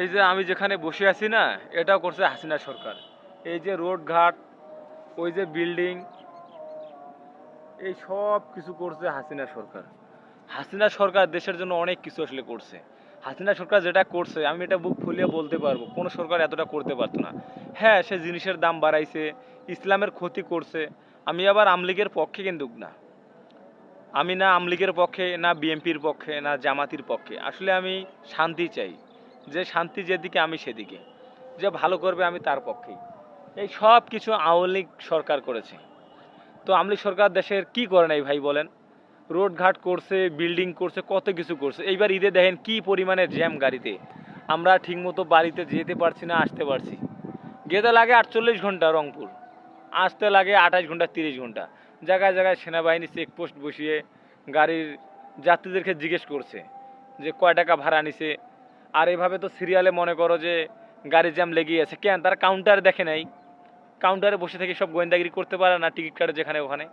এই যে আমি যেখানে বসে আছি না, এটাও করছে হাসিনা সরকার। এই যে রোড ঘাট, ওই যে বিল্ডিং, এই সব কিছু করছে হাসিনা সরকার। হাসিনা সরকার দেশের জন্য অনেক কিছু আসলে করছে। হাসিনা সরকার যেটা করছে, আমি এটা বুক ফুলিয়ে বলতে পারব, কোনো সরকার এতটা করতে পারতো না। হ্যাঁ সে জিনিসের দাম বাড়াইছে, ইসলামের ক্ষতি করছে। আমি আবার আমলিগের পক্ষে কিন্তু না। আমি না আমলিগের পক্ষে, না বিএনপির পক্ষে, না জামাতির পক্ষে। আসলে আমি শান্তি চাই। যে শান্তি যেদিকে, আমি সেদিকে। যে ভালো করবে, আমি তার পক্ষেই। এই সব কিছু আওয়ামী সরকার করেছে। তো আওয়ামী সরকার দেশের কি করে নাই ভাই বলেন? রোড ঘাট করছে, বিল্ডিং করছে, কত কিছু করছে। এইবার ঈদে দেখেন কি পরিমাণে জ্যাম গাড়িতে। আমরা ঠিকমতো বাড়িতে যেতে পারছি না, আসতে পারছি। যেতে লাগে আটচল্লিশ ঘণ্টা রংপুর। আসতে লাগে আঠাশ ঘণ্টা, তিরিশ ঘণ্টা। জায়গায় জায়গায় সেনাবাহিনী চেকপোস্ট বসিয়ে গাড়ির যাত্রীদেরকে জিজ্ঞেস করছে যে কয় টাকা ভাড়া নিছে? আর এভাবে তো সিরিয়ালে মনে করো যে গাড়ি জ্যাম লেগেই আছে। কেন? তারা কাউন্টার দেখে নাই কাউন্টারে বসে থেকে সব গোয়েন্দাগিরি করতে পারে না টিকিট কাটে যেখানে ওখানে।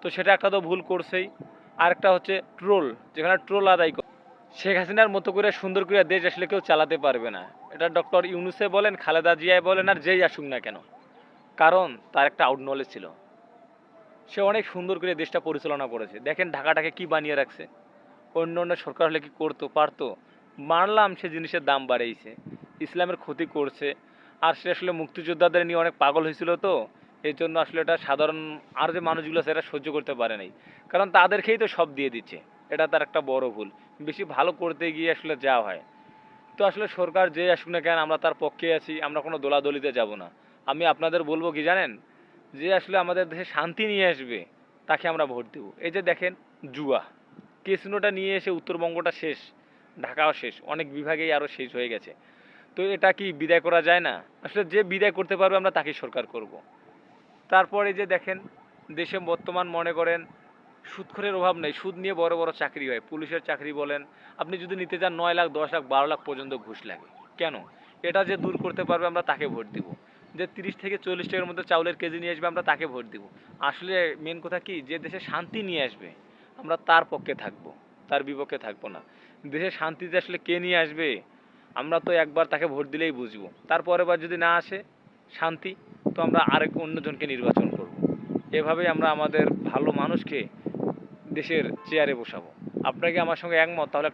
তো সেটা একটা তো ভুল করছেই। আরেকটা হচ্ছে ট্রোল যেখানে ট্রোল আদায় করে। শেখ হাসিনার মতো করে সুন্দর করে দেশ আসলে কেউ চালাতে পারবে না। এটা ডক্টর ইউনুসে বলেন, খালেদা জিয়ায় বলেন, আর যেই আসুক না কেন। কারণ তার একটা আউট নলেজ ছিল। সে অনেক সুন্দর করে দেশটা পরিচালনা করেছে। দেখেন ঢাকাটাকে কি বানিয়ে রাখছে। অন্য অন্য সরকার হলে কি করতো, পারতো? মানলাম সে জিনিসের দাম বাড়িয়েছে ইসলামের ক্ষতি করছে, আর সে আসলে মুক্তিযোদ্ধাদের নিয়ে অনেক পাগল হয়েছিল তো, এই জন্য আসলে এটা সাধারণ আর যে মানুষগুলো আছে এটা সহ্য করতে পারে নাই। কারণ তাদেরকেই তো সব দিয়ে দিচ্ছে, এটা তার একটা বড় ভুল। বেশি ভালো করতে গিয়ে আসলে যা হয়। তো আসলে সরকার যে আসুক না কেন, আমরা তার পক্ষে আছি, আমরা কোনো দোলাদলিতে যাব না। আমি আপনাদের বলব কি জানেন? যে আসলে আমাদের দেশে শান্তি নিয়ে আসবে, তাকে আমরা ভোট দেবো। এই যে দেখেন, জুয়া। কেসিনোটা নিয়ে এসে উত্তরবঙ্গটা শেষ। ঢাকাও শেষ, অনেক বিভাগেই আরও শেষ হয়ে গেছে। তো এটা কি বিদায় করা যায় না? আসলে যে বিদায় করতে পারবে আমরা তাকে সরকার করব। তারপরে যে দেখেন, দেশে বর্তমান মনে করেন, সুদখোরের অভাব নেই, সুদ নিয়ে বড় বড় চাকরি হয়। পুলিশের চাকরি বলেন, আপনি যদি নিতে চান নয় লাখ, দশ লাখ, বারো লাখ পর্যন্ত ঘুষ লাগে। কেন? এটা যে দূর করতে পারবে আমরা তাকে ভোট দিব। যে তিরিশ থেকে চল্লিশ টাকার মধ্যে চাউলের কেজি নিয়ে আসবে আমরা তাকে ভোট দিব। আসলে মেন কথা কি? যে দেশে শান্তি নিয়ে আসবে, আমরা তার পক্ষে থাকব, তার বিপক্ষে থাকব না। দেশে শান্তিতে আসলে কে নিয়ে আসবে? আমরা তো একবার তাকে ভোট দিলেই বুঝব। তারপরে বার যদি না আসে শান্তি, তো আমরা আরেক অন্যজনকে নির্বাচন করব। এভাবেই আমরা আমাদের ভালো মানুষকে দেশের চেয়ারে বসাবো। আপনাকে আমার সঙ্গে একমত, তাহলে একটা